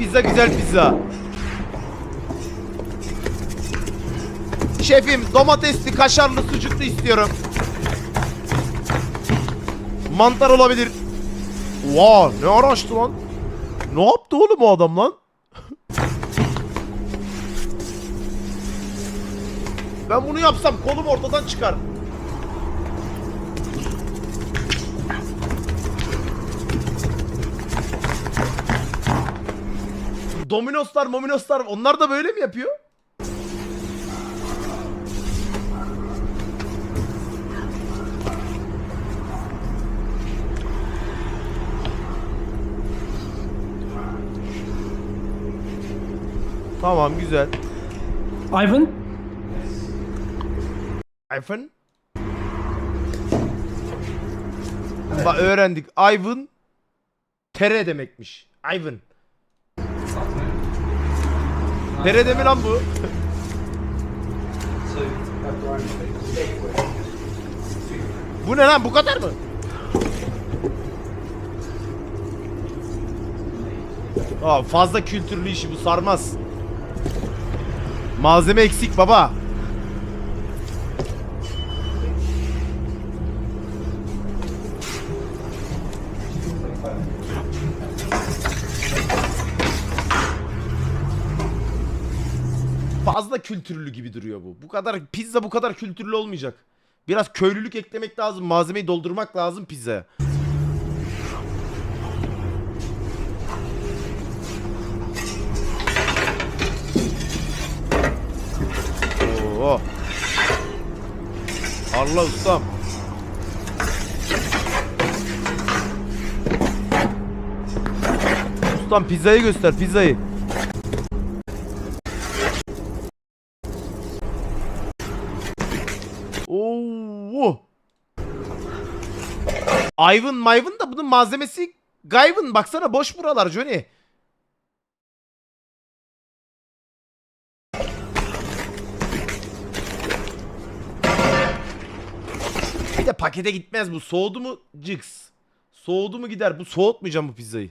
pizza güzel pizza. Şefim domatesli, kaşarlı, sucuklu istiyorum. Mantar olabilir. Oha ne araçtı lan? Ne yaptı oğlum o adam lan? ben bunu yapsam kolum ortadan çıkar. Dominoslar, mominoslar onlar da böyle mi yapıyor? Tamam güzel. Ivan? Ivan? Bak öğrendik. Ivan Tere demekmiş. Ivan. Tere mi lan bu? bu ne lan bu kadar mı? Aa, fazla kültürlü işi bu sarmaz. Malzeme eksik baba. Fazla kültürlü gibi duruyor bu. Bu kadar pizza bu kadar kültürlü olmayacak. Biraz köylülük eklemek lazım. Malzemeyi doldurmak lazım pizzaya. Oo. Allah ustam. Ustam pizzayı göster pizzayı. Oo. Ivan Mayvın da bunun malzemesi Gayvın baksana boş buralar Johnny. Bir de pakete gitmez bu. Soğudu mu cıks. Soğudu mu gider. Bu soğutmayacağım bu pizzayı.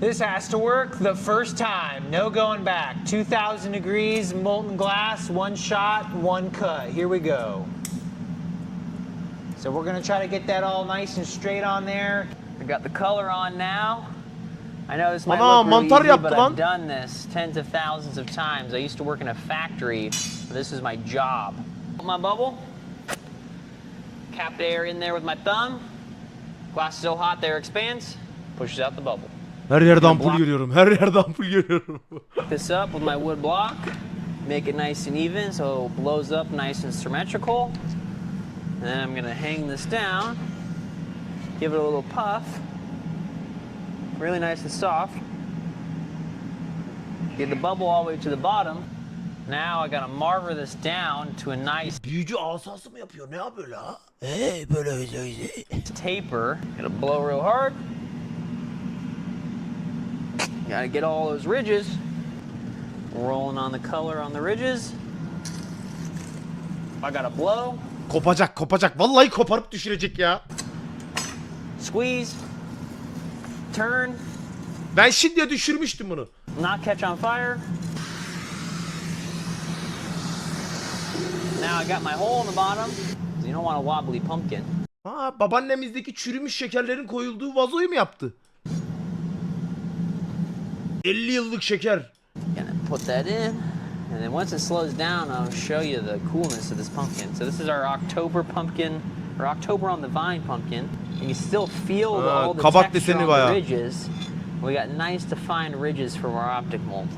This has to work the first time. No going back. 2000 degrees, molten glass, one shot, one cut. Here we go. So we're gonna try to get that all nice and straight on there. We got the color on now. I know this might Ana, look really easy, but. I've done this tens of thousands of times. I used to work in a factory. but This is my job. My bubble. Cap air in there with my thumb. Glass is so hot there expands. Pushes out the bubble. Her yerde ampul görüyorum. Her yerde ampul görüyorum. This up with my wood block. Make it nice and even so it blows up nice and symmetrical. Then I'm gonna hang this down. Give it a little puff. Really nice and soft. Get the bubble all the way to the bottom. Now I gotta marver this down to a nice Büyücü asası mı yapıyor? Ne yapıyor la? Ee böyle taper. Gotta blow real hard. Gotta get all those ridges. Rolling on the color on the ridges. I gotta blow, Kopacak kopacak. Vallahi koparıp düşürecek ya. squeeze, turn, Ben şimdiye düşürmüştüm bunu. not catch on fire. Now I got my hole in the bottom. You don't want a wobbly pumpkin. Ha babaannemizdeki çürümüş şekerlerin koyulduğu vazoyu mu yaptı? 50 yıllık şeker. Gonna put that in. And then once it slows down, I'll show you the coolness of this pumpkin. So this is our October pumpkin, or October on the vine pumpkin. And you still feel the, Ah, all the kabak texture deseni on bayağı. the ridges. We got nice defined ridges from our optic mold.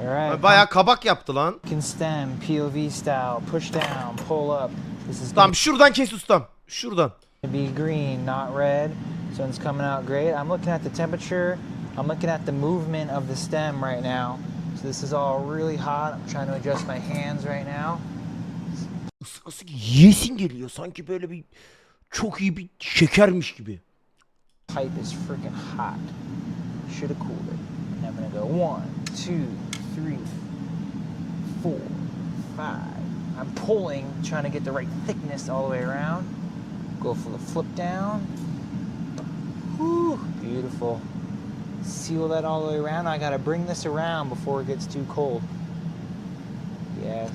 All right. Bayağı kabak yaptı lan. Pumpkin stem, POV style, push down, pull up. This is Tamam şuradan kes ustam. Şuradan. to be green, not red. So it's coming out great. I'm looking at the temperature. I'm looking at the movement of the stem right now. This is all really hot. I'm trying to adjust my hands right now. Isısı yiyesin geliyor. Sanki böyle bir çok iyi bir şekermiş gibi. Pipe is freaking hot. Should have cooled it. And I'm gonna go one, two, three, four, five. I'm pulling, trying to get the right thickness all the way around. Go for the flip down. Whew, beautiful. Seal that all the way around. I gotta bring this around before it gets too cold. Yes,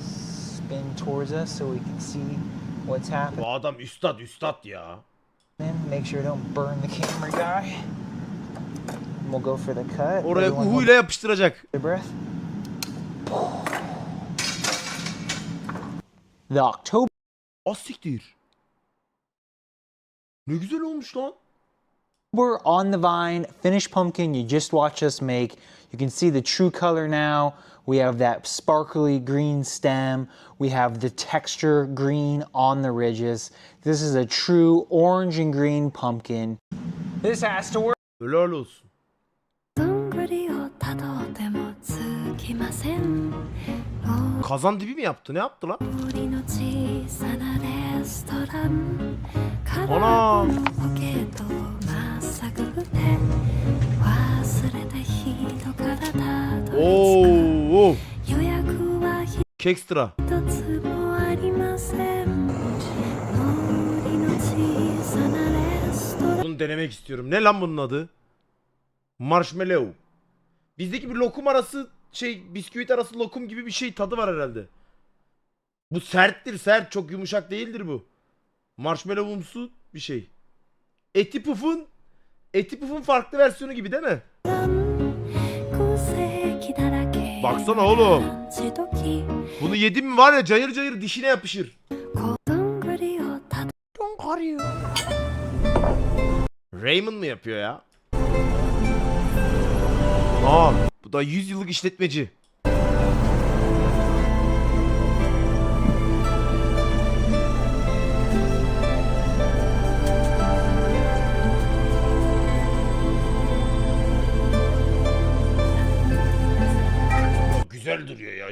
spin towards us so we can see what's happening. Bu adam üstad üstad ya. Make sure don't burn the camera guy. We'll go for the cut. Oraya hold uhuyla yapıştıracak. their breath. The October Az siktir. Ne güzel olmuş lan. We're on the vine, finished pumpkin you just watched us make. You can see the true color now. We have that sparkly green stem. We have the texture green on the ridges. This is a true orange and green pumpkin. This has to work. Helal. Kazan dibi mi yaptı? Ne yaptı lan? Anam. の小さなレストラン空っ Ana. ぽのポケットをまっさぐって忘れた人からたどりOo. oo. 着く予約は一 Kekstra. つもありません森の小さなレストラン Bunu denemek istiyorum. Ne lan bunun adı? Marshmallow. Bizdeki bir lokum arası şey bisküvit arası lokum gibi bir şey tadı var herhalde. Bu serttir sert çok yumuşak değildir bu. Marshmallowumsu bir şey. Eti pufun Etipuf'un farklı versiyonu gibi değil mi? Baksana oğlum. Bunu yedin mi var ya cayır cayır dişine yapışır. Raymond mı yapıyor ya? Aa, bu da 100 yıllık işletmeci.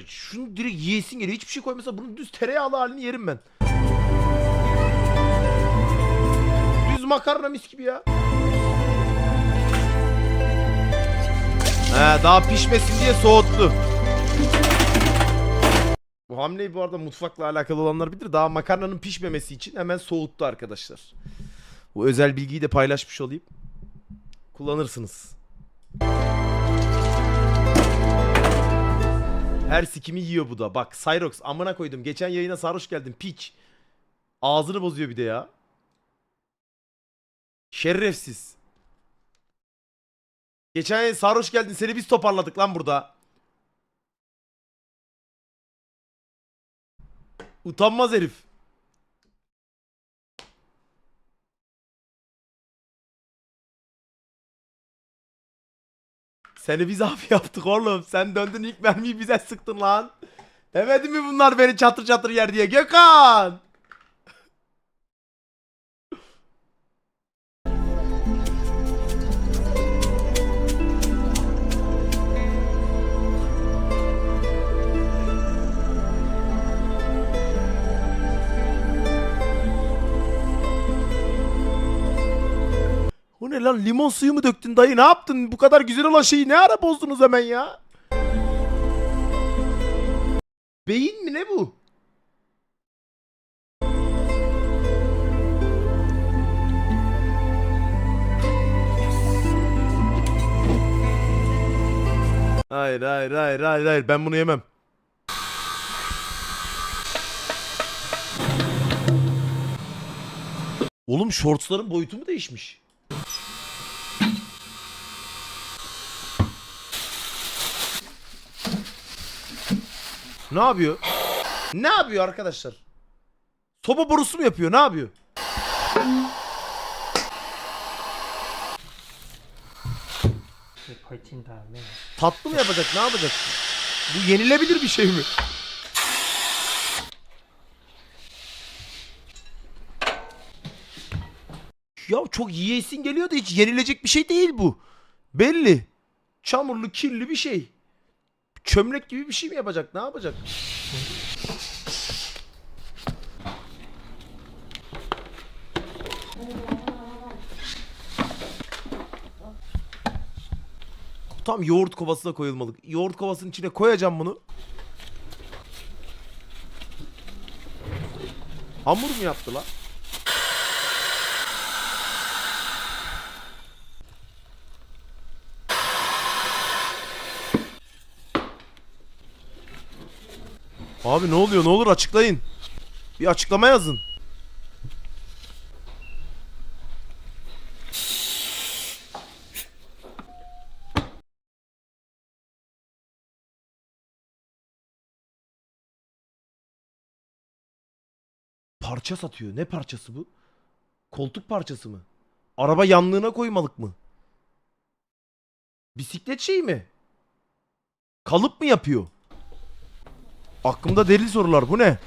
Şunu direkt yiyesin geliyor. Hiçbir şey koymasa bunun düz tereyağlı halini yerim ben. Düz makarna mis gibi ya. He daha pişmesin diye soğuttu. Bu hamleyi bu arada mutfakla alakalı olanlar bilir. Daha makarnanın pişmemesi için hemen soğuttu arkadaşlar. Bu özel bilgiyi de paylaşmış olayım. Kullanırsınız. Her sikimi yiyor bu da. Bak Cyrox amına koydum. Geçen yayına sarhoş geldin piç. Ağzını bozuyor bir de ya. Şerefsiz. Geçen ay sarhoş geldin seni biz toparladık lan burada. Utanmaz herif. Seni biz abi yaptık oğlum. Sen döndün ilk mermiyi bize sıktın lan. Demedi mi bunlar beni çatır çatır yer diye Gökhan? Ne lan limon suyu mu döktün dayı ne yaptın? Bu kadar güzel olan şeyi ne ara bozdunuz hemen ya? Beyin mi ne bu? Hayır hayır hayır hayır hayır ben bunu yemem. Oğlum shortsların boyutu mu değişmiş? Ne yapıyor? Ne yapıyor arkadaşlar? Soba borusu mu yapıyor? Ne yapıyor? Tatlı mı yapacak? Ne yapacak? Bu yenilebilir bir şey mi? Ya çok yiyesin geliyor da hiç yenilecek bir şey değil bu. Belli. Çamurlu, kirli bir şey. Çömlek gibi bir şey mi yapacak? Ne yapacak? Tam yoğurt kovasına koyulmalı. Yoğurt kovasının içine koyacağım bunu. Hamur mu yaptı lan? Abi ne oluyor ne olur açıklayın. Bir açıklama yazın. Parça satıyor. Ne parçası bu? Koltuk parçası mı? Araba yanlığına koymalık mı? Bisiklet şeyi mi? Kalıp mı yapıyor? Aklımda deli sorular. Bu ne?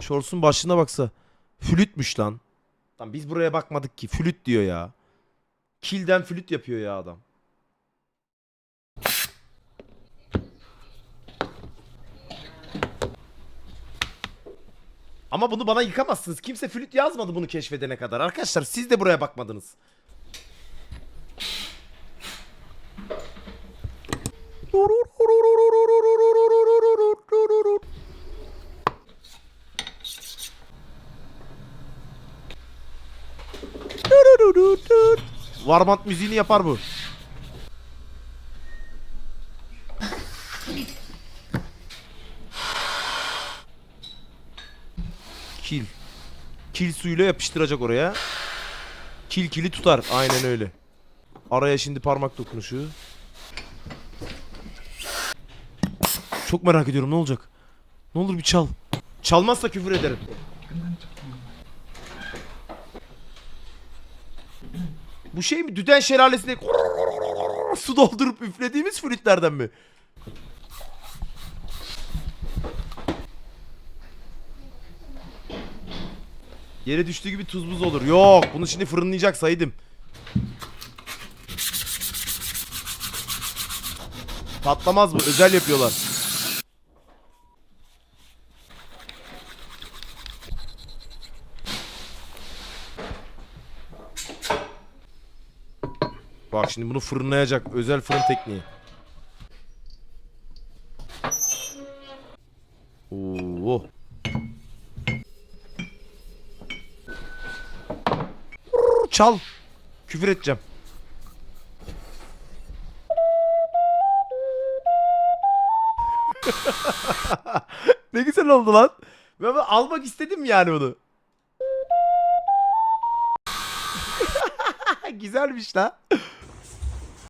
Shorts'un başına baksa. Flütmüş lan. Lan biz buraya bakmadık ki. Flüt diyor ya. Kilden flüt yapıyor ya adam. Ama bunu bana yıkamazsınız. Kimse flüt yazmadı bunu keşfedene kadar. Arkadaşlar siz de buraya bakmadınız. Varmant müziğini yapar bu. Kil. Kil suyuyla yapıştıracak oraya. Kil kili tutar. Aynen öyle. Araya şimdi parmak dokunuşu. Çok merak ediyorum ne olacak? Ne olur bir çal. Çalmazsa küfür ederim. Bu şey mi? Düden şelalesinde su doldurup üflediğimiz flütlerden mi? Yere düştüğü gibi tuz buz olur. Yok bunu şimdi fırınlayacak saydım. Patlamaz bu. Özel yapıyorlar. Bak şimdi bunu fırınlayacak. Özel fırın tekniği. Oo. Çal. Küfür edeceğim. ne güzel oldu lan. Ben almak istedim yani bunu. Güzelmiş la.